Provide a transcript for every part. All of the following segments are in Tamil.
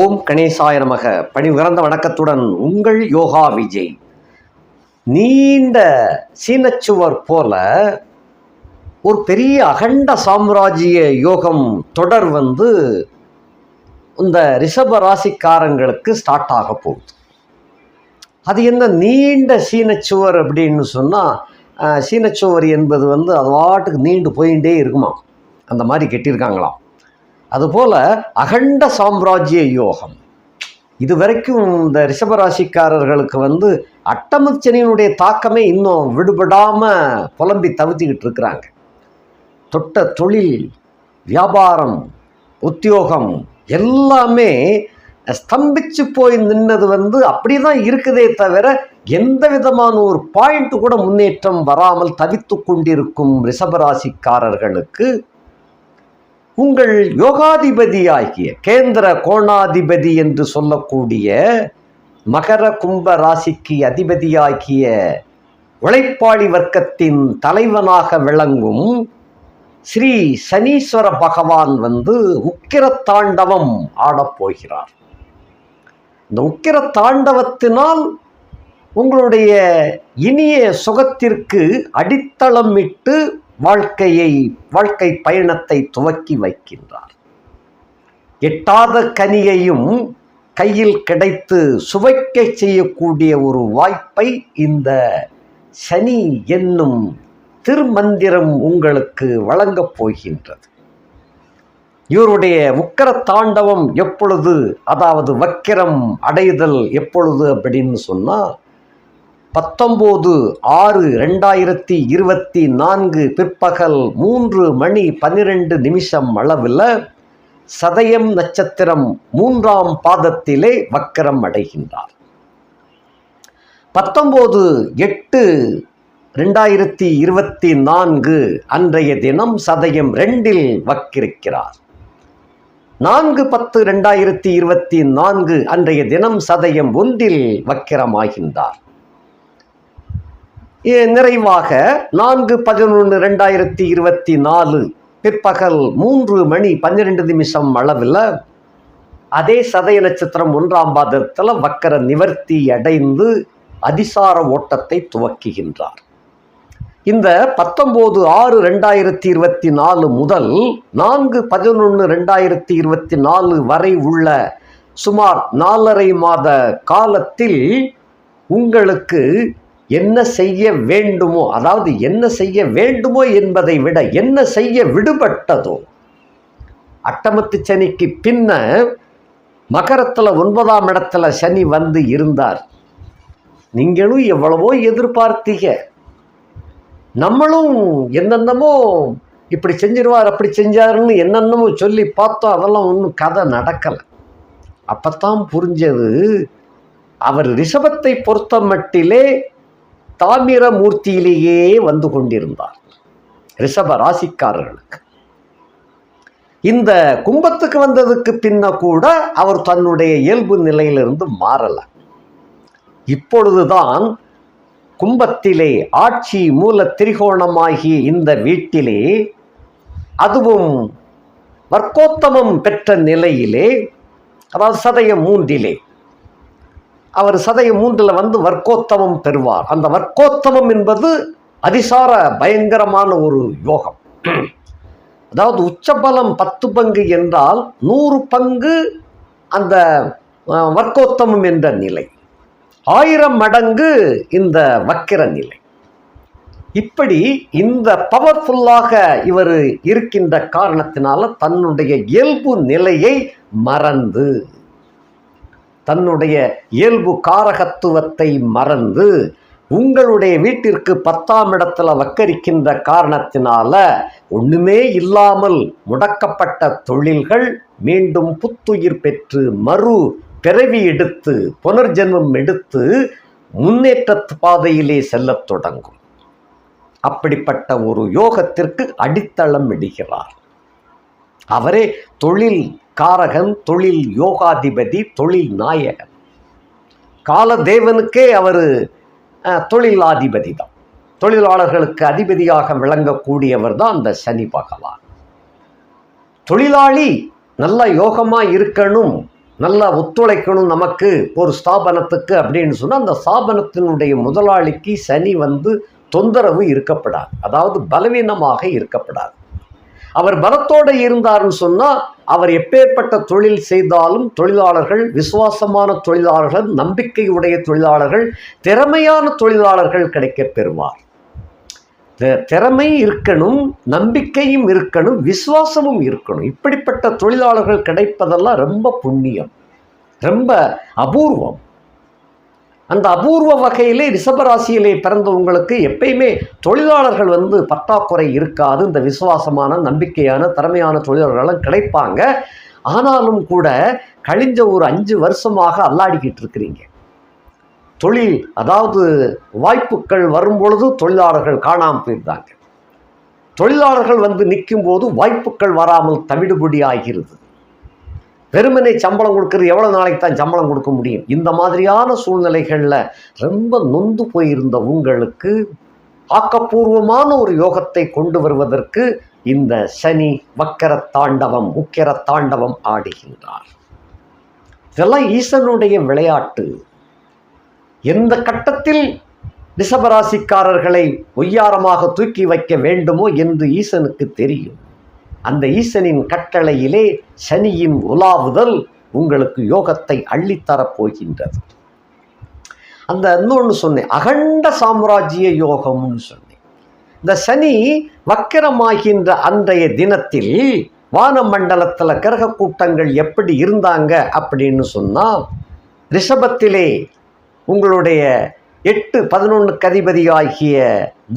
ஓம் கணேசாய நமக. பணி உயர்ந்த வணக்கத்துடன் உங்கள் யோகா விஜய். நீண்ட சீனச்சுவர் போல ஒரு பெரிய அகண்ட சாம்ராஜ்ய யோகம் தொடர் வந்து இந்த ரிஷப ராசிக்காரங்களுக்கு ஸ்டார்ட் ஆக போகுது. அது என்ன நீண்ட சீனச்சுவர் அப்படின்னு சொன்னால் சீனச்சுவர் என்பது வந்து அது வாட்டுக்கு நீண்டு போயிட்டே இருக்குமா அந்த மாதிரி கெட்டியிருக்காங்களாம் அதுபோல் அகண்ட சாம்ராஜ்ய யோகம். இது வரைக்கும் இந்த ரிஷபராசிக்காரர்களுக்கு வந்து அட்டமச்சனியினுடைய தாக்கமே இன்னும் விடுபடாமல் புலம்பி தவித்துக்கிட்டு இருக்கிறாங்க. தொட்ட தொழில் வியாபாரம் உத்தியோகம் எல்லாமே ஸ்தம்பிச்சு போய் நின்னது வந்து அப்படி தான் இருக்குதே தவிர எந்த விதமான ஒரு பாயிண்ட் கூட முன்னேற்றம் வராமல் தவித்து கொண்டிருக்கும் ரிஷபராசிக்காரர்களுக்கு உங்கள் யோகாதிபதியாகிய கேந்திர கோணாதிபதி என்று சொல்லக்கூடிய மகர கும்ப ராசிக்கு அதிபதியாகிய உழைப்பாளி வர்க்கத்தின் தலைவனாக விளங்கும் ஸ்ரீ சனீஸ்வர பகவான் வந்து உக்கிர தாண்டவம் ஆடப்போகிறார் இந்த உக்கிர தாண்டவத்தினால் உங்களுடைய இனிய சுகத்திற்கு அடித்தளமிட்டு வாழ்க்கையை வாழ்க்கை பயணத்தை துவக்கி வைக்கின்றார். எட்டாத கனியையும் கையில் கிடைத்து சுவைக்க செய்யக்கூடிய ஒரு வாய்ப்பை இந்த சனி என்னும் திருமந்திரம் உங்களுக்கு வழங்கப் போகின்றது. இவருடைய உக்கர தாண்டவம் எப்பொழுது அதாவது வக்கிரம் அடைதல் எப்பொழுது அப்படின்னு சொன்னால் பத்தொம்போது ஆறு ரெண்டாயிரத்தி இருபத்தி நான்கு பிற்பகல் மூன்று மணி பன்னிரெண்டு நிமிஷம் அளவில் சதயம் நட்சத்திரம் மூன்றாம் பாதத்திலே வக்கரம் அடைகின்றார். பத்தொம்போது எட்டு ரெண்டாயிரத்தி இருபத்தி நான்கு அன்றைய தினம் சதயம் ரெண்டில் வக்கிருக்கிறார். நான்கு பத்து ரெண்டாயிரத்தி இருபத்தி நான்கு அன்றைய தினம் சதயம் ஒன்றில் வக்கிரமாகின்றார். நிறைவாக நான்கு பதினொன்று ரெண்டாயிரத்தி இருபத்தி நாலு பிற்பகல் மூன்று மணி பன்னிரெண்டு நிமிஷம் அளவில் அதே சதய நட்சத்திரம் ஒன்றாம் பாதத்தில் வக்கர நிவர்த்தி அடைந்து அதிசார ஓட்டத்தை துவக்குகின்றார். இந்த பத்தொம்போது ஆறு ரெண்டாயிரத்தி இருபத்தி நாலு முதல் நான்கு பதினொன்று ரெண்டாயிரத்தி இருபத்தி நாலு வரை உள்ள சுமார் நாலரை மாத காலத்தில் உங்களுக்கு என்ன செய்ய வேண்டுமோ அதாவது என்ன செய்ய வேண்டுமோ என்பதை விட என்ன செய்ய விடுபட்டதோ. அட்டமத்து சனிக்கு பின்ன மகரத்தில் ஒன்பதாம் இடத்துல சனி வந்து இருந்தார். நீங்களும் எவ்வளவோ எதிர்பார்த்தீங்க நம்மளும் என்னென்னமோ இப்படி செஞ்சிருவார் அப்படி செஞ்சாருன்னு என்னென்னமோ சொல்லி பார்த்தோம் அதெல்லாம் ஒன்றும் கதை நடக்கலை. அப்போத்தான் புரிஞ்சது அவர் ரிஷபத்தை பொறுத்த மட்டிலே தாமிர மூர்த்தியிலேயே வந்து கொண்டிருந்தார் ரிஷப ராசிக்காரர்களுக்கு. இந்த கும்பத்துக்கு வந்ததுக்கு பின்ன கூட அவர் தன்னுடைய இயல்பு நிலையிலிருந்து மாறலை. இப்பொழுதுதான் கும்பத்திலே ஆட்சி மூல திரிகோணமாகிய இந்த வீட்டிலே அதுவும் வர்க்கோத்தமம் பெற்ற நிலையிலே அதாவது சதயம் மூன்றிலே அவர் சதய மூன்றில் வந்து வர்க்கோத்தமம் பெறுவார். அந்த வர்க்கோத்தமம் என்பது அதிசார பயங்கரமான ஒரு யோகம். அதாவது உச்சபலம் பத்து பங்கு என்றால் நூறு பங்கு அந்த வர்க்கோத்தமம் என்ற நிலை. ஆயிரம் மடங்கு இந்த வக்கிர நிலை. இப்படி இந்த பவர்ஃபுல்லாக இவர் இருக்கின்ற காரணத்தினால தன்னுடைய இயல்பு நிலையை மறந்து தன்னுடைய இயல்பு காரகத்துவத்தை மறந்து உங்களுடைய வீட்டிற்கு பத்தாம் இடத்துல வக்கரிக்கின்ற காரணத்தினால ஒண்ணுமே இல்லாமல் முடக்கப்பட்ட தொழில்கள் மீண்டும் புத்துயிர் பெற்று மறு பிறவி எடுத்து புனர்ஜென்மம் எடுத்து முன்னேற்ற பாதையிலே செல்லத் தொடங்கும். அப்படிப்பட்ட ஒரு யோகத்திற்கு அடித்தளம் இடுகிறார். அவரே தொழில் காரகன் தொழில் யோகாதிபதி தொழில் நாயகன். காலதேவனுக்கே அவர் தொழிலாதிபதி தான். தொழிலாளர்களுக்கு அதிபதியாக விளங்கக்கூடியவர் தான் அந்த சனி பகவான். தொழிலாளி நல்ல யோகமாக இருக்கணும் நல்லா ஒத்துழைக்கணும் நமக்கு ஒரு ஸ்தாபனத்துக்கு அப்படின்னு சொன்னால் அந்த ஸ்தாபனத்தினுடைய முதலாளிக்கு சனி வந்து தொந்தரவு இருக்கப்படாது. அதாவது பலவீனமாக இருக்கப்படாது. அவர் பலத்தோடு இருந்தார்னு சொன்னால் அவர் எப்பேற்பட்ட தொழில் செய்தாலும் தொழிலாளர்கள் விசுவாசமான தொழிலாளர்கள் நம்பிக்கையுடைய தொழிலாளர்கள் திறமையான தொழிலாளர்கள் கிடைக்கப் பெறுவார். திறமை இருக்கணும் நம்பிக்கையும் இருக்கணும் விசுவாசமும் இருக்கணும். இப்படிப்பட்ட தொழிலாளர்கள் கிடைப்பதெல்லாம் ரொம்ப புண்ணியம். ரொம்ப அபூர்வம். அந்த அபூர்வ வகையிலே ரிஷபராசியிலே பிறந்தவங்களுக்கு எப்பயுமே தொழிலாளர்கள் வந்து பற்றாக்குறை இருக்காது இந்த விசுவாசமான நம்பிக்கையான திறமையான தொழிலாளர்களும் கிடைப்பாங்க. ஆனாலும் கூட கழிஞ்ச ஒரு அஞ்சு வருஷமாக அல்லாடிக்கிட்டு இருக்கிறீங்க. தொழில் அதாவது வாய்ப்புகள் வரும்பொழுது தொழிலாளர்கள் காணாமல் போயிருந்தாங்க தொழிலாளர்கள் வந்து நிற்கும் போது வாய்ப்புகள் வராமல் தவிடுபடி ஆகிறது வெறுமனை சம்பளம் கொடுக்கறது எவ்வளோ நாளைக்கு தான் சம்பளம் கொடுக்க முடியும்? இந்த மாதிரியான சூழ்நிலைகளில் ரொம்ப நொந்து போயிருந்த உங்களுக்கு ஆக்கப்பூர்வமான ஒரு யோகத்தை கொண்டு வருவதற்கு இந்த சனி வக்கர தாண்டவம் உக்கிர தாண்டவம் ஆடுகின்றார். இதெல்லாம் ஈசனுடைய விளையாட்டு. எந்த கட்டத்தில் ரிஷபராசிக்காரர்களை ஒய்யாரமாக தூக்கி வைக்க வேண்டுமோ என்று ஈசனுக்கு தெரியும். அந்த ஈசனின் கட்டளையிலே சனியின் உலாவுதல் உங்களுக்கு யோகத்தை அள்ளித்தரப் போகின்றது. அந்த இன்னொன்று சொன்னேன் அகண்ட சாம்ராஜ்ய யோகம்னு சொன்னேன். இந்த சனி வக்கிரமாகின்ற அன்றைய தினத்தில் வானமண்டலத்தில் கிரக கூட்டங்கள் எப்படி இருந்தாங்க அப்படின்னு சொன்னால் ரிஷபத்திலே உங்களுடைய எட்டு பதினொன்றுக்கு அதிபதியாகிய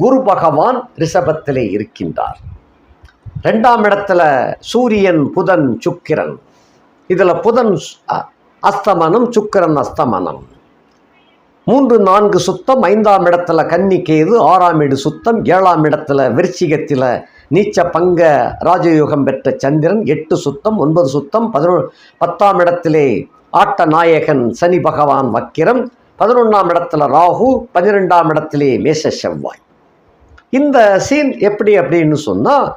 குரு பகவான் ரிஷபத்திலே இருக்கின்றார். ரெண்டாம் இடத்துல சூரியன் புதன் சுக்கிரன். இதில் புதன் அ- அஸ்தமனம் சுக்கிரன் அஸ்தமனம். மூன்று நான்கு சுத்தம் ஐந்தாம் இடத்துல கன்னிக்கேது ஆறாம் இடு சுத்தம் ஏழாம் இடத்துல விருச்சிகத்தில் நீச்ச பங்க ராஜயோகம் பெற்ற சந்திரன் எட்டு சுத்தம் ஒன்பது சுத்தம் பதினொன்று பத்தாம் இடத்திலே ஆட்ட நாயகன் சனி பகவான் வக்கிரம் பதினொன்றாம் இடத்துல ராகு பன்னிரெண்டாம் இடத்திலே மேஷ செவ்வாய். இந்த சீன் எப்படி அப்படின்னு சொன்னால்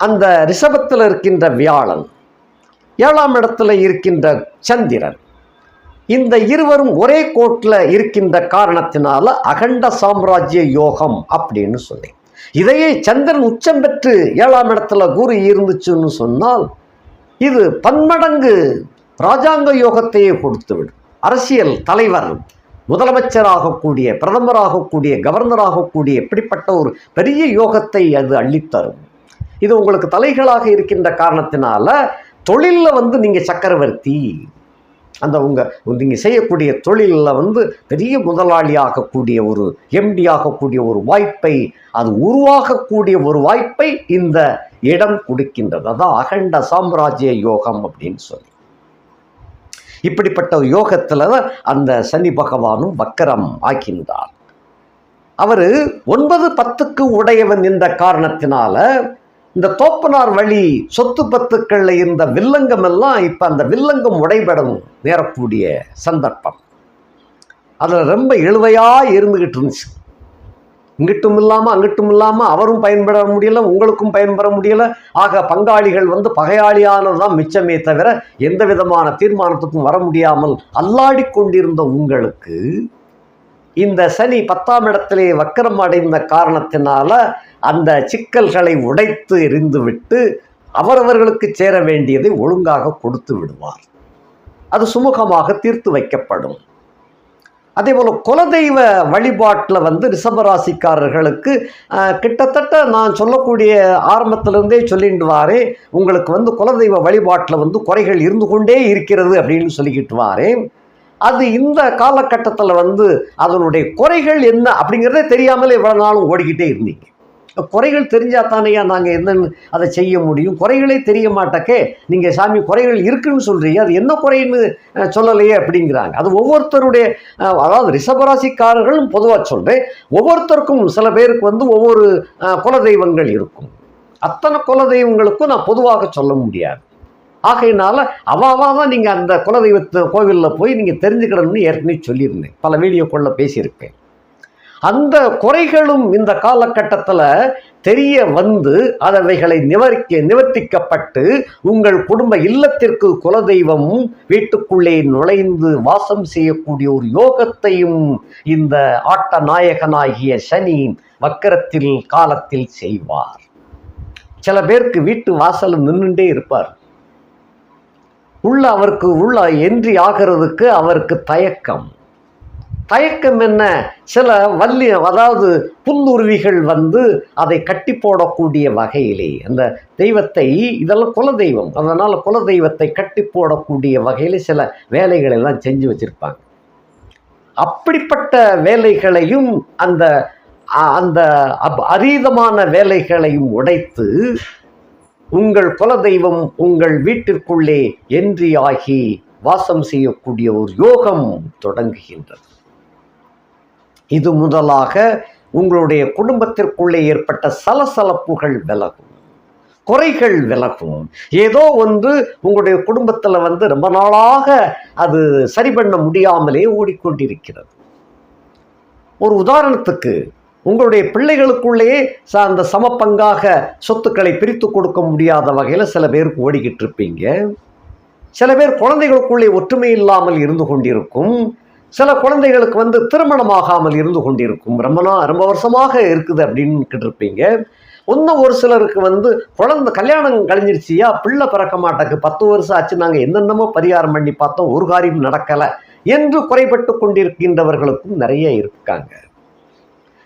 அந்த ரிஷபத்தில் இருக்கின்ற வியாழன் ஏழாம் இடத்துல இருக்கின்ற சந்திரன் இந்த இருவரும் ஒரே கோட்டில் இருக்கின்ற காரணத்தினால அகண்ட சாம்ராஜ்ய யோகம் அப்படின்னு சொன்னேன் இதையே சந்திரன் உச்சம் பெற்று ஏழாம் இடத்துல குரு இருந்துச்சுன்னு சொன்னால் இது பன்மடங்கு ராஜாங்க யோகத்தையே கொடுத்துவிடும். அரசியல் தலைவர் முதலமைச்சராகக்கூடிய பிரதமராகக்கூடிய கவர்னராகக்கூடிய இப்படிப்பட்ட ஒரு பெரிய யோகத்தை அது அள்ளித்தரும். இது உங்களுக்கு தலைகளாக இருக்கின்ற காரணத்தினால தொழிலில் வந்து நீங்கள் சக்கரவர்த்தி. அந்த உங்கள் நீங்கள் செய்யக்கூடிய தொழிலில் வந்து பெரிய முதலாளி ஆகக்கூடிய ஒரு எம்டி ஆகக்கூடிய ஒரு வாய்ப்பை அது உருவாகக்கூடிய ஒரு வாய்ப்பை இந்த இடம் கொடுக்கின்றது. அதான் அகண்ட சாம்ராஜ்ய யோகம் அப்படின்னு சொல்லி. இப்படிப்பட்ட யோகத்தில் அந்த சனி பகவானும் வக்கரம் ஆக்கின்றார் அவர் ஒன்பது பத்துக்கு உடையவன் என்ற காரணத்தினால இந்த தோப்பனார் வழி சொத்து பத்துக்களில் இருந்த வில்லங்கம் எல்லாம் இப்போ அந்த வில்லங்கம் உடைபடும் நேரக்கூடிய சந்தர்ப்பம். அதில் ரொம்ப இழுவையாக இருந்துக்கிட்டு இருந்துச்சு. இங்கிட்டும் இல்லாமல் அங்கிட்டும் இல்லாமல் அவரும் பயன்பட முடியல உங்களுக்கும் பயன்பெற முடியல. ஆக பங்காளிகள் வந்து பகையாளியானது தான் மிச்சமே தவிர எந்த விதமான தீர்மானத்துக்கும் வர முடியாமல் அல்லாடி கொண்டிருந்த உங்களுக்கு இந்த சனி பத்தாம் இடத்திலே வக்கரம் அடைந்த காரணத்தினால அந்த சிக்கல்களை உடைத்து எரிந்துவிட்டு அவரவர்களுக்கு சேர வேண்டியதை ஒழுங்காக கொடுத்து விடுவார். அது சுமூகமாக தீர்த்து வைக்கப்படும். அதே போல் குலதெய்வ வழிபாட்டில் வந்து ரிஷபராசிக்காரர்களுக்கு கிட்டத்தட்ட நான் சொல்லக்கூடிய ஆரம்பத்திலிருந்தே சொல்லிட்டு உங்களுக்கு வந்து குலதெய்வ வழிபாட்டில் வந்து குறைகள் இருந்து கொண்டே இருக்கிறது அப்படின்னு சொல்லிக்கிட்டு வாரேன் அது இந்த காலகட்டத்தில் வந்து அதனுடைய குறைகள் என்ன அப்படிங்கிறதே தெரியாமலே இவ்வளோ நாளும் ஓடிக்கிட்டே இருந்தீங்க. குறைகள் தெரிஞ்சால் தானேயா நாங்கள் என்னன்னு அதை செய்ய முடியும்? குறைகளே தெரிய மாட்டக்கே. நீங்கள் சாமி குறைகள் இருக்குன்னு சொல்கிறீங்க அது என்ன குறைன்னு சொல்லலையே அப்படிங்கிறாங்க. அது ஒவ்வொருத்தருடைய அதாவது ரிஷபராசிக்காரர்களும் பொதுவாக சொல்கிறேன் ஒவ்வொருத்தருக்கும் சில பேருக்கு வந்து ஒவ்வொரு குலதெய்வங்கள் இருக்கும். அத்தனை குலதெய்வங்களுக்கும் நான் பொதுவாக சொல்ல முடியாது. ஆகையினால அவாவாக தான் நீங்கள் அந்த குலதெய்வத்தை கோவிலில் போய் நீங்கள் தெரிஞ்சுக்கிடணும்னு ஏற்கனவே சொல்லியிருந்தேன். பல வீடியோக்குள்ளே பேசியிருப்பேன் அந்த குறைகளும் இந்த காலகட்டத்தில் தெரிய வந்து அதவைகளை நிவர்த்தி நிவர்த்திக்கப்பட்டு உங்கள் குடும்ப இல்லத்திற்கு குலதெய்வம் வீட்டுக்குள்ளே நுழைந்து வாசம் செய்யக்கூடிய ஒரு யோகத்தையும் இந்த ஆட்ட நாயகனாகிய சனி வக்கரத்தில் காலத்தில் செய்வார். சில பேருக்கு வீட்டு வாசல் நின்றுட்டே இருப்பார். உள்ள அவருக்கு உள்ள என்றி ஆகிறதுக்கு அவருக்கு தயக்கம். தயக்கம் என்ன? சில வள்ளி அதாவது புல்லுருவிகள் வந்து அதை கட்டி போடக்கூடிய வகையிலே அந்த தெய்வத்தை இதெல்லாம் குலதெய்வம். அதனால் குலதெய்வத்தை கட்டி போடக்கூடிய வகையில் சில வேலைகளை எல்லாம் செஞ்சு வச்சிருப்பாங்க. அப்படிப்பட்ட வேலைகளையும் அந்த அ- அந்த அப்- அதீதமான வேலைகளையும் உடைத்து உங்கள் குலதெய்வம் உங்கள் வீட்டிற்குள்ளே என்றி ஆகி வாசம் செய்யக்கூடிய ஒரு யோகம் தொடங்குகின்றது. இது முதலாக உங்களுடைய குடும்பத்திற்குள்ளே ஏற்பட்ட சலசலப்புகள் விலகும். குறைகள் விலகும். ஏதோ ஒன்று உங்களுடைய குடும்பத்தில் வந்து ரொம்ப நாளாக அது சரி பண்ண முடியாமலே ஓடிக்கொண்டிருக்கிறது. ஒரு உதாரணத்துக்கு உங்களுடைய பிள்ளைகளுக்குள்ளேயே ச- அந்த சமப்பங்காக சொத்துக்களை பிரித்து கொடுக்க முடியாத வகையில் சில பேருக்கு ஓடிக்கிட்டு இருப்பீங்க. சில பேர் குழந்தைகளுக்குள்ளே ஒற்றுமை இல்லாமல் இருந்து கொண்டிருக்கும். சில குழந்தைகளுக்கு வந்து திருமணமாகாமல் இருந்து கொண்டிருக்கும். ரொம்ப நாள் ரொம்ப வருஷமாக இருக்குது அப்படின்னு இருப்பீங்க. இன்னும் ஒரு சிலருக்கு வந்து குழந்தை கல்யாணம் கழிஞ்சிருச்சியா பிள்ளை பிறக்க மாட்டேக்கு பத்து வருஷம் ஆச்சு நாங்கள் என்னென்னமோ பரிகாரம் பண்ணி பார்த்தோம் ஒரு காரியம் நடக்கலை என்று குறைபட்டு கொண்டிருக்கின்றவர்களுக்கும் நிறைய இருக்காங்க.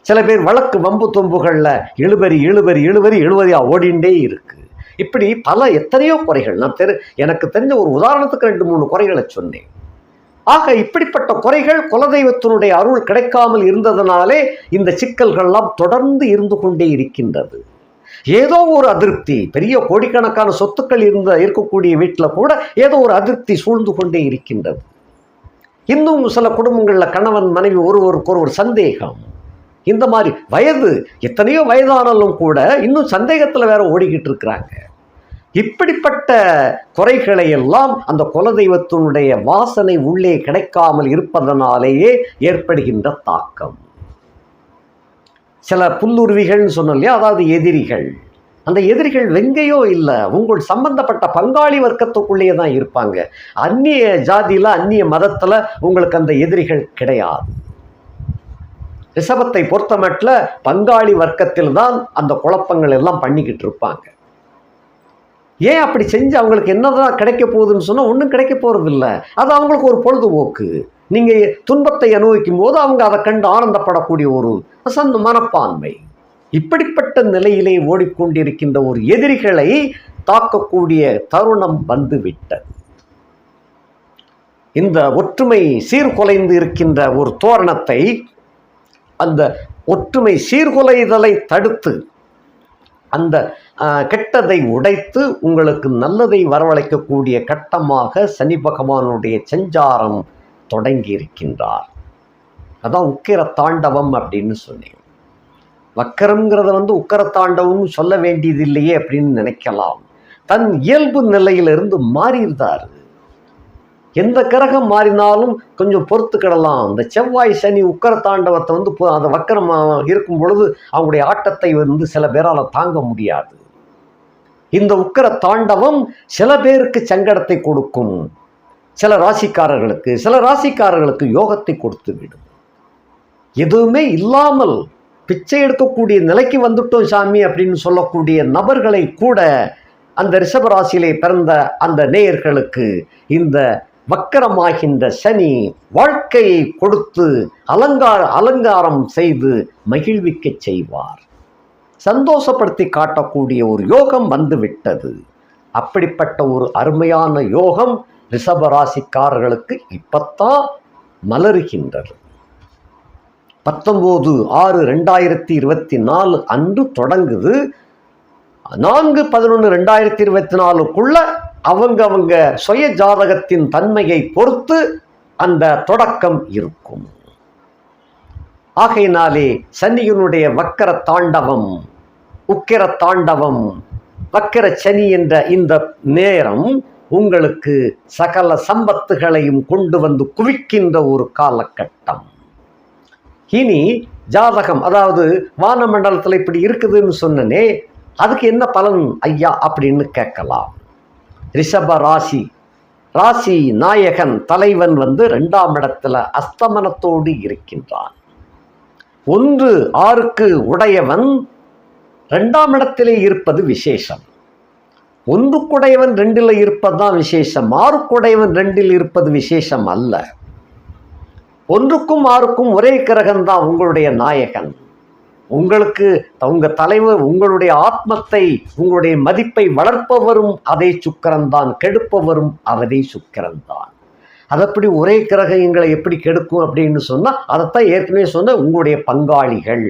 சில பேர் வழக்கு வம்பு தொம்புகளில் எழுபறி எழுபறி எழுபறி எழுபதியாக ஓடிண்டே இருக்கு. இப்படி பல எத்தனையோ குறைகள். நான் தெரு எனக்கு தெரிஞ்ச ஒரு உதாரணத்துக்கு ரெண்டு மூணு குறைகளை சொன்னேன். ஆக இப்படிப்பட்ட குறைகள் குலதெய்வத்தினுடைய அருள் கிடைக்காமல் இருந்ததனாலே இந்த சிக்கல்கள்லாம் தொடர்ந்து இருந்து கொண்டே இருக்கின்றது. ஏதோ ஒரு அதிருப்தி பெரிய கோடிக்கணக்கான சொத்துக்கள் இருந்த இருக்கக்கூடிய வீட்டில் கூட ஏதோ ஒரு அதிருப்தி சூழ்ந்து கொண்டே இருக்கின்றது. இன்னும் சில குடும்பங்களில் கணவன் மனைவி ஒருவருக்கு ஒரு சந்தேகம். இந்த மாதிரி வயது எத்தனையோ வயதானாலும் கூட இன்னும் சந்தேகத்தில் வேற ஓடிக்கிட்டு இருக்கிறாங்க. இப்படிப்பட்ட குறைகளை எல்லாம் அந்த குலதெய்வத்தினுடைய வாசனை உள்ளே கிடைக்காமல் இருப்பதனாலேயே ஏற்படுகின்ற தாக்கம். சில புல்லுருவிகள்னு சொன்னோம் இல்லையா? அதாவது எதிரிகள். அந்த எதிரிகள் வெங்கையோ இல்லை உங்கள் சம்பந்தப்பட்ட பங்காளி வர்க்கத்துக்குள்ளேயே தான் இருப்பாங்க. அந்நிய ஜாதியில் அந்நிய மதத்தில் உங்களுக்கு அந்த எதிரிகள் கிடையாது. ரிஷபத்தை பொறுத்தமட்டில் பங்காளி வர்க்கத்தில் தான் அந்த குழப்பங்கள் எல்லாம் பண்ணிக்கிட்டு இருப்பாங்க. ஏன் அப்படி செஞ்சு அவங்களுக்கு என்னதான் கிடைக்க போகுதுன்னு சொன்னால் ஒன்றும் கிடைக்க போகிறதில்ல அது அவங்களுக்கு ஒரு பொழுதுபோக்கு. நீங்கள் துன்பத்தை அனுபவிக்கும் போது அவங்க அதை கண்டு ஆனந்தப்படக்கூடிய ஒரு அசந்த மனப்பான்மை. இப்படிப்பட்ட நிலையிலே ஓடிக்கொண்டிருக்கின்ற ஒரு எதிரிகளை தாக்கக்கூடிய தருணம் வந்துவிட்டது. இந்த ஒற்றுமை சீர்குலைந்து இருக்கின்ற ஒரு தோரணத்தை அந்த ஒற்றுமை சீர்குலைதலை தடுத்து அந்த கெட்டதை உடைத்து உங்களுக்கு நல்லதை வரவழைக்கக்கூடிய கட்டமாக சனி பகவானுடைய சஞ்சாரம் தொடங்கி இருக்கின்றார் அதான் உக்கிர தாண்டவம் அப்படின்னு சொன்னேன். வக்கரம்ங்கிறத வந்து உக்கர தாண்டவம்னு சொல்ல வேண்டியதில்லையே அப்படின்னு நினைக்கலாம். தன் இயல்பு நிலையிலிருந்து மாறியிருந்தார். எந்த கிரகம் மாறினாலும் கொஞ்சம் பொறுத்துக்கிடலாம். அந்த செவ்வாய் சனி உக்கர தாண்டவத்தை வந்து அந்த வக்கரம் இருக்கும் பொழுது அவங்களுடைய ஆட்டத்தை வந்து சில பேரால் தாங்க முடியாது. இந்த உக்கர தாண்டவம் சில பேருக்கு சங்கடத்தை கொடுக்கும். சில ராசிக்காரர்களுக்கு சில ராசிக்காரர்களுக்கு யோகத்தை கொடுத்து விடும். எதுவுமே இல்லாமல் பிச்சை எடுக்கக்கூடிய நிலைக்கு வந்துட்டோம் சாமி அப்படின்னு சொல்லக்கூடிய நபர்களை கூட அந்த ரிஷப ராசியிலே பிறந்த அந்த நேயர்களுக்கு இந்த வக்கரமாகின்ற சனி வாழ்க்கையை கொடுத்து அலங்கார அலங்காரம் செய்து மகிழ்விக்கச் செய்வார். சந்தோஷப்படுத்தி காட்டக்கூடிய ஒரு யோகம் வந்துவிட்டது. அப்படிப்பட்ட ஒரு அருமையான யோகம் ரிஷபராசிக்காரர்களுக்கு இப்பத்தான் மலருகின்றது. பத்தொம்போது ஆறு ரெண்டாயிரத்தி இருபத்தி நாலு அன்று தொடங்குது. நான்கு பதினொன்று ரெண்டாயிரத்தி இருபத்தி நாலுக்குள்ள அவங்க அவங்க சுய ஜாதகத்தின் தன்மையை பொறுத்து அந்த தொடக்கம் இருக்கும். ஆகையினாலே சனியினுடைய வக்கர தாண்டவம் உக்கிர தாண்டவம் வக்கிர சனி என்ற இந்த நேரம் உங்களுக்கு சகல சம்பத்துகளையும் கொண்டு வந்து குவிக்கின்ற ஒரு காலகட்டம். இனி ஜாதகம் அதாவது வானமண்டலத்தில் இப்படி இருக்குதுன்னு சொன்னனே அதுக்கு என்ன பலன் ஐயா அப்படின்னு கேட்கலாம். ரிஷப ராசி. ராசி நாயகன் தலைவன் வந்து ரெண்டாம் இடத்துல அஸ்தமனத்தோடு இருக்கின்றான். ஒன்று ஆறுக்கு உடையவன் ரெண்டாம் இடத்திலே இருப்பது விசேஷம். ஒன்றுக்குடையவன் ரெண்டில் இருப்பது தான் விசேஷம். ஆறுக்குடையவன் ரெண்டில் இருப்பது விசேஷம் அல்ல. ஒன்றுக்கும் ஆறுக்கும் ஒரே கிரகம்தான் உங்களுடைய நாயகன். உங்களுக்கு உங்கள் தலைவர் உங்களுடைய ஆத்மத்தை உங்களுடைய மதிப்பை வளர்ப்பவரும் அதே சுக்கரன்தான் கெடுப்பவரும் அவதே சுக்கரன்தான் அதப்படி ஒரே கிரகம் எங்களை எப்படி கெடுக்கும் அப்படின்னு சொன்னால் அதைத்தான் ஏற்கனவே சொன்ன உங்களுடைய பங்காளிகள்.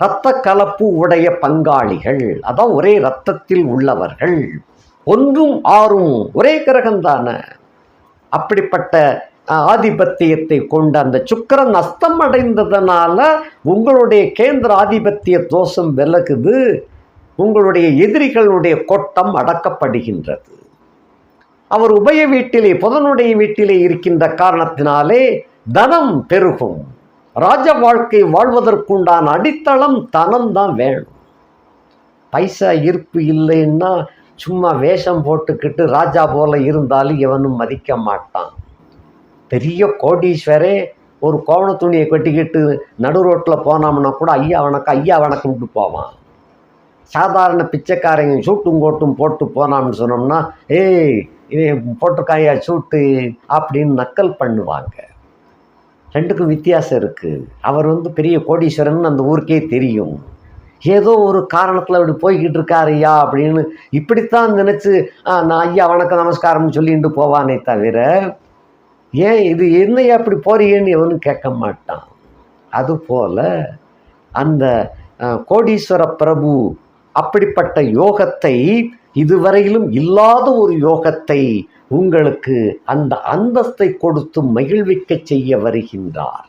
இரத்த கலப்பு உடைய பங்காளிகள். அதான் ஒரே இரத்தத்தில் உள்ளவர்கள். ஒன்றும் ஆறும் ஒரே கிரகம்தான. அப்படிப்பட்ட ஆதிபத்தியத்தை கொண்ட அந்த சுக்கரன் அஸ்தம் அடைந்ததனால உங்களுடைய கேந்திர ஆதிபத்திய தோஷம் விலகுது. உங்களுடைய எதிரிகளுடைய கொட்டம் அடக்கப்படுகின்றது. அவர் உபய வீட்டிலே புதனுடைய வீட்டிலே இருக்கின்ற காரணத்தினாலே தனம் பெருகும். ராஜ வாழ்க்கை வாழ்வதற்குண்டான அடித்தளம் தனம் தான் வேணும். பைசா இருப்பு இல்லைன்னா சும்மா வேஷம் போட்டுக்கிட்டு ராஜா போல இருந்தாலும் எவனும் மதிக்க மாட்டான். பெரிய கோடீஸ்வரே ஒரு கோவண துணியை கட்டிக்கிட்டு நடு ரோட்டில் போனோம்னா கூட ஐயா வணக்கம் ஐயா வணக்கம்ட்டு போவான். சாதாரண பிச்சைக்காரங்க சூட்டும் கோட்டும் போட்டு போனாம்னு சொன்னோம்னா ஏய் இவன் போட்டிருக்காயா சூட்டு? அப்படின்னு நக்கல் பண்ணுவாங்க. ரெண்டுக்கும் வித்தியாசம் இருக்குது அவர் வந்து பெரிய கோடீஸ்வரன் அந்த ஊருக்கே தெரியும். ஏதோ ஒரு காரணத்தில் அப்படி போய்கிட்டு இருக்கார் ஐயா அப்படின்னு இப்படித்தான் நினச்சி நான் ஐயா வணக்கம் நமஸ்காரம்னு சொல்லிட்டு போவானே தவிர ஏன் இது என்னையா அப்படி போறியேன்னு எவனும் கேட்க மாட்டான். அதுபோல் அந்த கோடீஸ்வர பிரபு அப்படிப்பட்ட யோகத்தை இதுவரையிலும் இல்லாத ஒரு யோகத்தை உங்களுக்கு அந்த அந்தஸ்தை கொடுத்து மகிழ்விக்க செய்ய வருகின்றார்.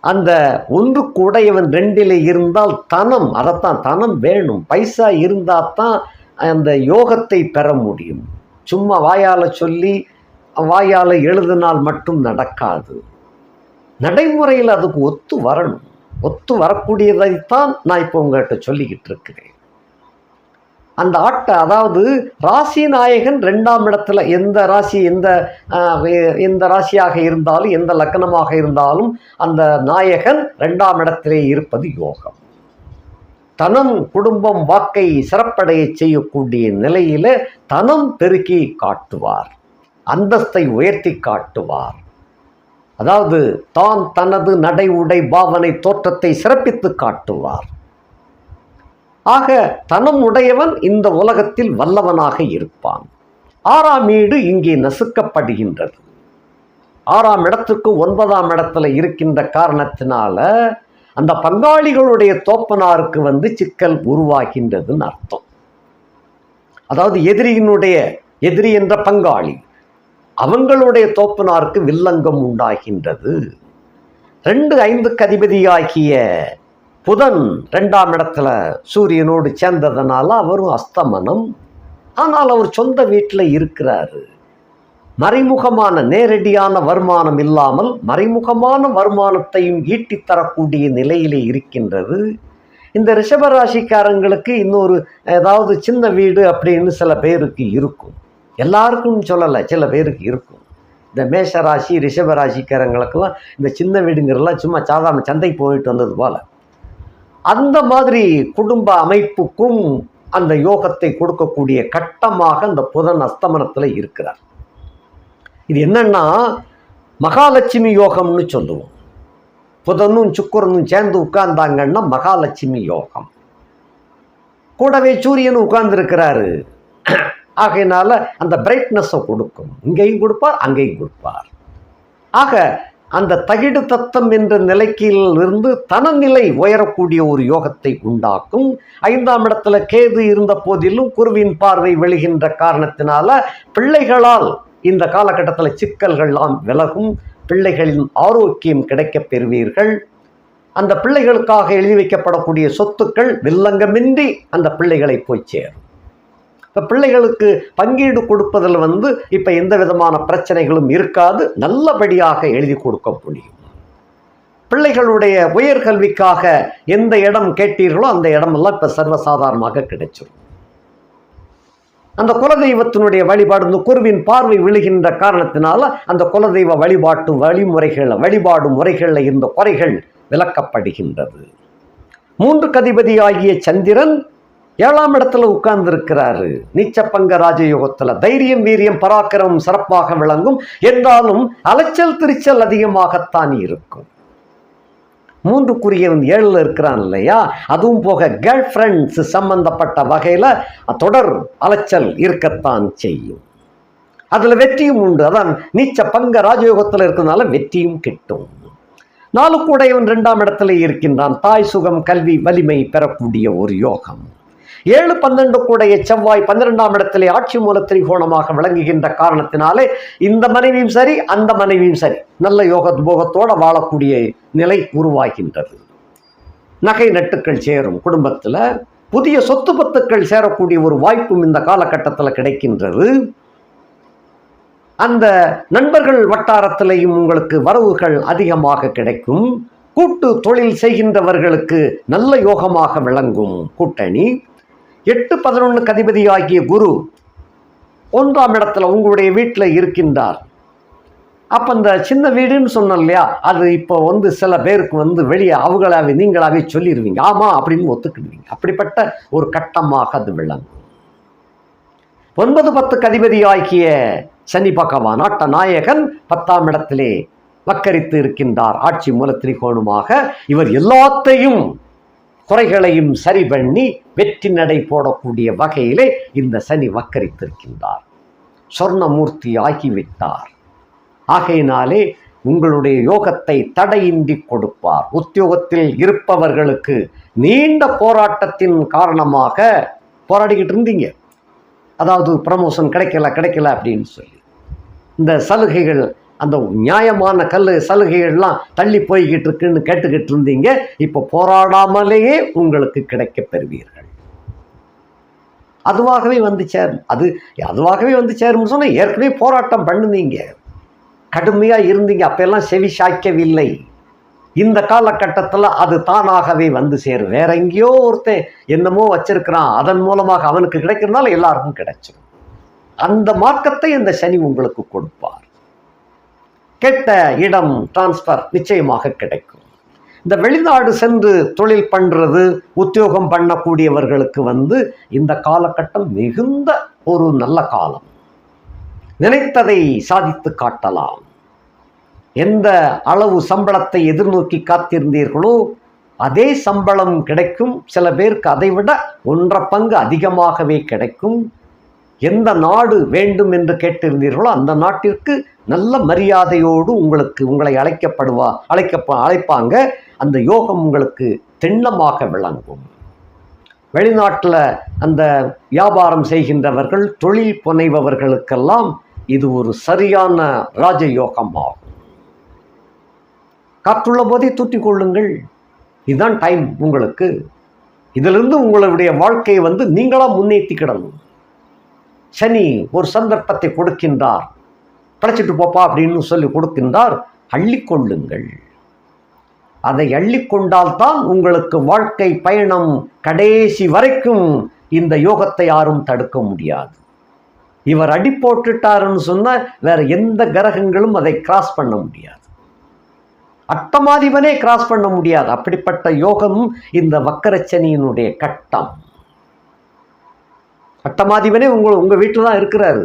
அந்த ஒன்று கூடையவன் ரெண்டிலே இருந்தால் தனம் அதைத்தான் தனம் வேணும். பைசா இருந்தால் தான் அந்த யோகத்தை பெற முடியும். சும்மா வாயால் சொல்லி வாயால் எழுதினால் மட்டும் நடக்காது. நடைமுறையில் அதுக்கு ஒத்து வரணும். ஒத்து வரக்கூடியதைத்தான் நான் இப்போ உங்கள்கிட்ட சொல்லிக்கிட்டு இருக்கிறேன். அந்த ஆட்டை அதாவது ராசி நாயகன் ரெண்டாம் இடத்துல எந்த ராசி எந்த எந்த ராசியாக இருந்தாலும் எந்த லக்னமாக இருந்தாலும் அந்த நாயகன் ரெண்டாம் இடத்திலே இருப்பது யோகம். தனம் குடும்பம் வாக்கை சிறப்படைய செய்யக்கூடிய நிலையில தனம் பெருக்கி காட்டுவார். அந்தஸ்தை உயர்த்தி காட்டுவார். அதாவது தான் தனது நடை உடை பாவனை தோற்றத்தை சிறப்பித்து காட்டுவார். ஆக தனம் உடையவன் இந்த உலகத்தில் வல்லவனாக இருப்பான். ஆறாம் வீடு இங்கே நசுக்கப்படுகின்றது. ஆறாம் இடத்துக்கு ஒன்பதாம் இடத்துல இருக்கின்ற காரணத்தினால அந்த பங்காளிகளுடைய தோப்பனாருக்கு வந்து சிக்கல் உருவாகின்றதுன்னு அர்த்தம். அதாவது எதிரியினுடைய எதிரி என்ற பங்காளி அவங்களுடைய தோப்பனாருக்கு வில்லங்கம் உண்டாகின்றது. ரெண்டு ஐந்துக்கு அதிபதியாகிய புதன் ரெண்டாம் இடத்துல சூரியனோடு சேர்ந்ததுனால அவரும் அஸ்தமனம். ஆனால் அவர் சொந்த வீட்டில் இருக்கிறாரு. மறைமுகமான நேரடியான வருமானம் இல்லாமல் மறைமுகமான வருமானத்தையும் ஈட்டித் தரக்கூடிய நிலையிலே இருக்கின்றது. இந்த ரிஷபராசிக்காரங்களுக்கு இன்னொரு ஏதாவது சின்ன வீடு அப்படின்னு சில பேருக்கு இருக்கும். எல்லாருக்கும் சொல்லலை சில பேருக்கு இருக்கும். இந்த மேஷ ராசி இந்த சின்ன வீடுங்கிறலாம் சும்மா சாதாரண சந்தை போயிட்டு வந்தது போல். அந்த மாதிரி குடும்ப அமைப்புக்கும் அந்த யோகத்தை கொடுக்கக்கூடிய கட்டமாக அந்த புதன் அஸ்தமனத்தில் இருக்கிறார். இது என்னன்னா மகாலட்சுமி யோகம்னு சொல்லுவோம். புதனும் சுக்கரனும் சேர்ந்து உட்கார்ந்தாங்கன்னா மகாலட்சுமி யோகம். கூடவே சூரியன் உட்கார்ந்துருக்கிறாரு. ஆகையினால அந்த பிரைட்னஸை கொடுக்கும். இங்கேயும் கொடுப்பார் அங்கேயும் கொடுப்பார். ஆக அந்த தகிடு தத்தம் என்ற நிலைக்கிலிருந்து தனநிலை உயரக்கூடிய ஒரு யோகத்தை உண்டாக்கும். ஐந்தாம் இடத்துல கேது இருந்த போதிலும் குருவின் பார்வை விழுகின்ற காரணத்தினால பிள்ளைகளால் இந்த காலகட்டத்தில் சிக்கல்கள்லாம் விலகும். பிள்ளைகளின் ஆரோக்கியம் கிடைக்கப் பெறுவீர்கள். அந்த பிள்ளைகளுக்காக எழுதி வைக்கப்படக்கூடிய சொத்துக்கள் வில்லங்கமின்றி அந்த பிள்ளைகளை போய் சேரும். இப்போ பிள்ளைகளுக்கு பங்கீடு கொடுப்பதில் வந்து இப்போ எந்த விதமான பிரச்சனைகளும் இருக்காது. நல்லபடியாக எழுதி கொடுக்க முடியும். பிள்ளைகளுடைய உயர்கல்விக்காக எந்த இடம் கேட்டீர்களோ அந்த இடமெல்லாம் இப்போ சர்வசாதாரணமாக கிடைச்சிடும் அந்த குலதெய்வத்தினுடைய வழிபாடு இந்த குருவின் பார்வை விழுகின்ற காரணத்தினால அந்த குலதெய்வ வழிபாட்டு வழிமுறைகள் வழிபாடு முறைகளில் இருந்த குறைகள் விளக்கப்படுகின்றது. மூன்று கதிபதியாகிய சந்திரன் ஏழாம் இடத்துல உட்கார்ந்திருக்கிறாரு. நீச்சப்பங்க ராஜயோகத்துல தைரியம் வீரியம் பராக்கிரமம் சிறப்பாக விளங்கும். என்றாலும் அலைச்சல் திருச்சல் அதிகமாகத்தான் இருக்கும். மூன்றுக்குரியவன் ஏழில் இருக்கிறான் இல்லையா? அதுவும் போக கேர்ள் ஃப்ரெண்ட்ஸ் சம்பந்தப்பட்ட வகையில் தொடர் அலைச்சல் இருக்கத்தான் செய்யும். அதில் வெற்றியும் உண்டு. அதான் நீச்ச பங்க ராஜயோகத்தில் இருக்கிறதுனால வெற்றியும் கிட்டும். நாலு இவன் ரெண்டாம் இடத்துல இருக்கின்றான். தாய் சுகம் கல்வி வலிமை பெறக்கூடிய ஒரு யோகம். ஏழு பன்னெண்டு கூடைய செவ்வாய் பன்னிரெண்டாம் இடத்திலே ஆட்சி மூல திரிகோணமாக விளங்குகின்ற காரணத்தினாலே இந்த மனைவியும் சரி அந்த மனைவியும் சரி நல்ல யோக போகத்தோட வாழக்கூடிய நிலை உருவாகின்றது. நகை நட்டுக்கள் சேரும் குடும்பத்தில் புதிய சொத்து பத்துக்கள் சேரக்கூடிய ஒரு வாய்ப்பும் இந்த காலகட்டத்தில் கிடைக்கின்றது. அந்த நண்பர்கள் வட்டாரத்திலையும் உங்களுக்கு வரவுகள் அதிகமாக கிடைக்கும். கூட்டு தொழில் செய்கின்றவர்களுக்கு நல்ல யோகமாக விளங்கும் கூட்டணி. எட்டு பதினொன்று கதிபதி ஆகிய குரு ஒன்றாம் இடத்துல உங்களுடைய வீட்டில் இருக்கின்றார். அப்போ இந்த சின்ன வீடுன்னு சொன்னோம் இல்லையா? அது இப்போ வந்து சில பேருக்கு வந்து வெளியே அவங்களாவே நீங்களாவே சொல்லிடுவீங்க ஆமாம் அப்படின்னு ஒத்துக்கிடுவீங்க. அப்படிப்பட்ட ஒரு கட்டமாக அது விளங்கும். ஒன்பது பத்து கதிபதி ஆகிய சனி பகவான் ஆட்ட நாயகன் பத்தாம் இடத்திலே வக்கரித்து இருக்கின்றார். ஆட்சி மூல திரிகோணமாக இவர் எல்லாத்தையும் குறைகளையும் சரி பண்ணி வெற்றி நடை போடக்கூடிய வகையிலே இந்த சனி வக்கரித்திருக்கின்றார். சொர்ணமூர்த்தி ஆகிவிட்டார். ஆகையினாலே உங்களுடைய யோகத்தை தடையின்றி கொடுப்பார். உத்தியோகத்தில் இருப்பவர்களுக்கு நீண்ட போராட்டத்தின் காரணமாக போராடிக்கிட்டு இருந்தீங்க. அதாவது ப்ரமோஷன் கிடைக்கல கிடைக்கல அப்படின்னு சொல்லி. இந்த சலுகைகள் அந்த நியாயமான கல் சலுகைகள்லாம் தள்ளி போய்கிட்டு இருக்குன்னு கேட்டுக்கிட்டு இருந்தீங்க. இப்போ போராடாமலேயே உங்களுக்கு கிடைக்க பெறுவீர்கள். அதுவாகவே வந்து சேரும். அது அதுவாகவே வந்து சேரும்னு சொன்னால் ஏற்கனவே போராட்டம் பண்ணுனீங்க. கடுமையாக இருந்தீங்க. அப்பெல்லாம் செவி சாய்க்கவில்லை. இந்த காலகட்டத்தில் அது தானாகவே வந்து சேரும். வேற எங்கேயோ ஒருத்தன் என்னமோ வச்சிருக்கிறான். அதன் மூலமாக அவனுக்கு கிடைக்கிறதுனால எல்லாருக்கும் கிடைச்சிடும் அந்த மார்க்கத்தை இந்த சனி உங்களுக்கு கொடுப்பார். கெட்ட இடம் டிரான்ஸ்ஃபர் நிச்சயமாக கிடைக்கும். இந்த வெளிநாடு சென்று தொழில் பண்ணுறது உத்தியோகம் பண்ணக்கூடியவர்களுக்கு வந்து இந்த காலகட்டம் மிகுந்த ஒரு நல்ல காலம். நினைத்ததை சாதித்து காட்டலாம். எந்த அளவு சம்பளத்தை எதிர்நோக்கி காத்திருந்தீர்களோ அதே சம்பளம் கிடைக்கும். சில பேருக்கு அதை விட ஒன்றரை பங்கு அதிகமாகவே கிடைக்கும். எந்த நாடு வேண்டும் என்று கேட்டிருந்தீர்களோ அந்த நாட்டிற்கு நல்ல மரியாதையோடு உங்களுக்கு உங்களை அழைக்கப்படுவா அழைக்க அழைப்பாங்க. அந்த யோகம் உங்களுக்கு திண்ணமாக விளங்கும். வெளிநாட்டில் அந்த வியாபாரம் செய்கின்றவர்கள் தொழில் புனைபவர்களுக்கெல்லாம் இது ஒரு சரியான ராஜயோகம் ஆகும் காற்றுள்ள போதே தூற்றிக் கொள்ளுங்கள். இதுதான் டைம் உங்களுக்கு. இதிலிருந்து உங்களுடைய வாழ்க்கையை வந்து நீங்களாக முன்னேற்றிக்கிடணும் சனி ஒரு சந்தர்ப்பத்தை கொடுக்கின்றார். படைச்சிட்டு போப்பா அப்படின்னு சொல்லி கொடுக்கின்றார். அள்ளிக்கொள்ளுங்கள். அதை அள்ளிக்கொண்டால்தான் உங்களுக்கு வாழ்க்கை பயணம் கடைசி வரைக்கும் இந்த யோகத்தை யாரும் தடுக்க முடியாது. இவர் அடி போட்டுட்டாருன்னு சொன்னால் வேற எந்த கிரகங்களும் அதை கிராஸ் பண்ண முடியாது. அட்டமாதிபனே கிராஸ் பண்ண முடியாது. அப்படிப்பட்ட யோகம் இந்த வக்கரச்சனியினுடைய கட்டம். அட்டமாதிபனே உங்கள் உங்க வீட்டில் தான் இருக்கிறாரு.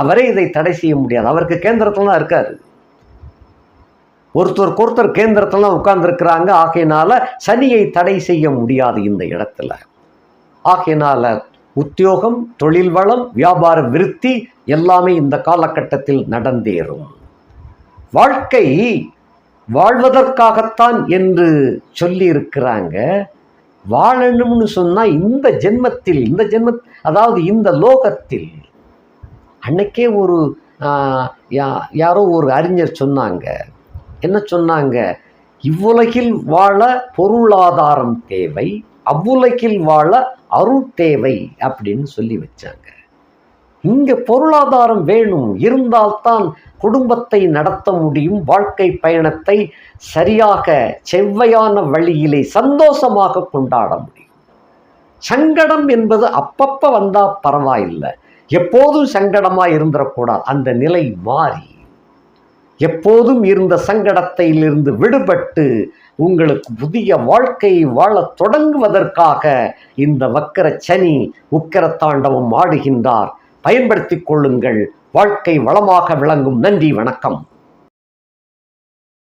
அவரே இதை தடை செய்ய முடியாது. அவருக்கு கேந்திரத்தில் தான் இருக்காரு. ஒருத்தருக்கு ஒருத்தர் கேந்திரத்தில் தான் உட்கார்ந்துருக்கிறாங்க. ஆகையினால சனியை தடை செய்ய முடியாது இந்த இடத்துல. ஆகையினால உத்தியோகம் தொழில் வளம் வியாபார விருத்தி எல்லாமே இந்த காலகட்டத்தில் நடந்தேறும். வாழ்க்கை வாழ்வதற்காகத்தான் என்று சொல்லி இருக்கிறாங்க வாழணும்னு சொன்னால் இந்த ஜென்மத்தில் இந்த ஜென்ம அதாவது இந்த லோகத்தில். அன்னைக்கே ஒரு யா- யாரோ ஒரு அறிஞர் சொன்னாங்க. என்ன சொன்னாங்க? இவ்வுலகில் வாழ பொருளாதாரம் தேவை அவ்வுலகில் வாழ அருள் தேவை அப்படின்னு சொல்லி வச்சாங்க. இங்கே பொருளாதாரம் வேணும். இருந்தால்தான் குடும்பத்தை நடத்த முடியும் வாழ்க்கை பயணத்தை சரியாக செவ்வையான வழியிலே சந்தோஷமாக கொண்டாட முடியும். சங்கடம் என்பது அப்பப்ப வந்தா பரவாயில்லை. எப்போதும் சங்கடமா இருந்துடக்கூடாது அந்த நிலை மாறி. எப்போதும் இருந்த சங்கடத்திலிருந்து விடுபட்டு உங்களுக்கு புதிய வாழ்க்கையை வாழத் தொடங்குவதற்காக இந்த வக்கர சனி உக்கர தாண்டவம் ஆடுகின்றார். பயன்படுத்திக் கொள்ளுங்கள். வாழ்க்கை வளமாக விளங்கும் நன்றி வணக்கம்.